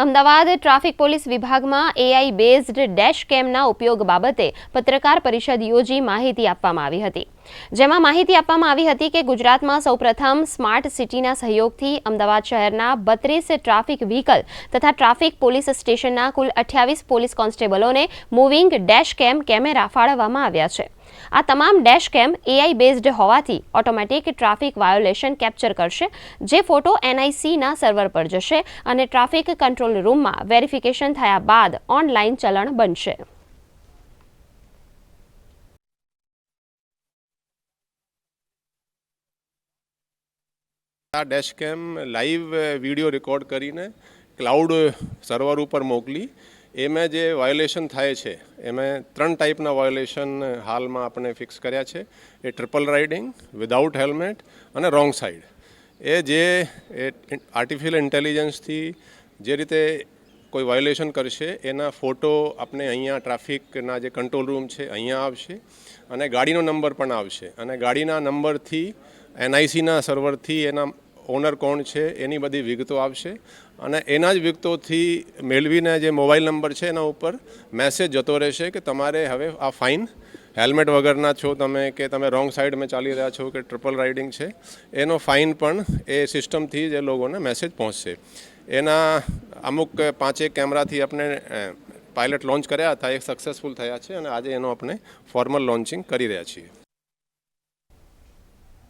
Ahmedabad traffic police વિભાગમાં AI based dash કેમના ઉપયોગ બાબતે પત્રકાર પરિષદ યોજી માહિતી આપવામાં આવી હતી. જેમાં માહિતી આપવામાં આવી હતી કે ગુજરાતમાં સૌપ્રથમ સ્માર્ટ સિટીના સહયોગથી અમદાવાદ શહેરના બત્રીસ ટ્રાફિક વ્હીકલ તથા ટ્રાફિક પોલીસ સ્ટેશનના કુલ અઠ્યાવીસ પોલીસ કોન્સ્ટેબલોને મૂવિંગ ડેશ કેમ કેમેરા ફાળવવામાં આવ્યા છે. આ તમામ ડેશ કેમ એઆઈ બેઝડ હોવાથી ઓટોમેટિક ટ્રાફિક વાયોલેશન કેપ્ચર કરશે, જે ફોટો એનઆઈસીના સર્વર પર જશે અને ટ્રાફિક કંટ્રોલ રૂમમાં વેરિફિકેશન થયા બાદ ઓનલાઈન ચલણ બનશે. આ ડેશકેમ લાઈવ વીડિયો રેકોર્ડ કરીને ક્લાઉડ સર્વર ઉપર મોકલી એમાં જે વાયોલેશન થાય છે, એમાં ત્રણ ટાઈપના વાયોલેશન હાલમાં આપણે ફિક્સ કર્યા છે. એ ટ્રિપલ રાઇડિંગ વિધાઉટ હેલ્મેટ અને રોંગ સાઈડ એ જે આર્ટિફિશિયલ ઇન્ટેલિજન્સથી જે રીતે કોઈ વાયોલેશન કરશે, એના ફોટો આપણે અહીંયા ટ્રાફિકના જે કંટ્રોલ રૂમ છે, અહીંયા આવશે અને ગાડીનો નંબર પણ આવશે. અને ગાડીના નંબરથી એનઆઈસીના સર્વરથી એના ઓનર કોણ છે, એની બધી વિગતો આવશે અને એના જ વિગતોથી મેળવીને જે મોબાઈલ નંબર છે એના ઉપર મેસેજ જતો રહેશે કે તમારે હવે આ ફાઇન હેલ્મેટ વગરના છો તમે કે તમે રોંગ સાઈડમાં ચાલી રહ્યા છો કે ટ્રિપલ રાઇડિંગ છે, એનો ફાઇન પણ એ સિસ્ટમથી જે લોકોને મેસેજ પહોંચશે. એના અમુક પાંચેક કેમેરાથી આપણે પાયલટ લોન્ચ કર્યા હતા, એ સક્સેસફુલ થયા છે અને આજે એનો આપણે ફોર્મલ લોન્ચિંગ કરી રહ્યા છીએ.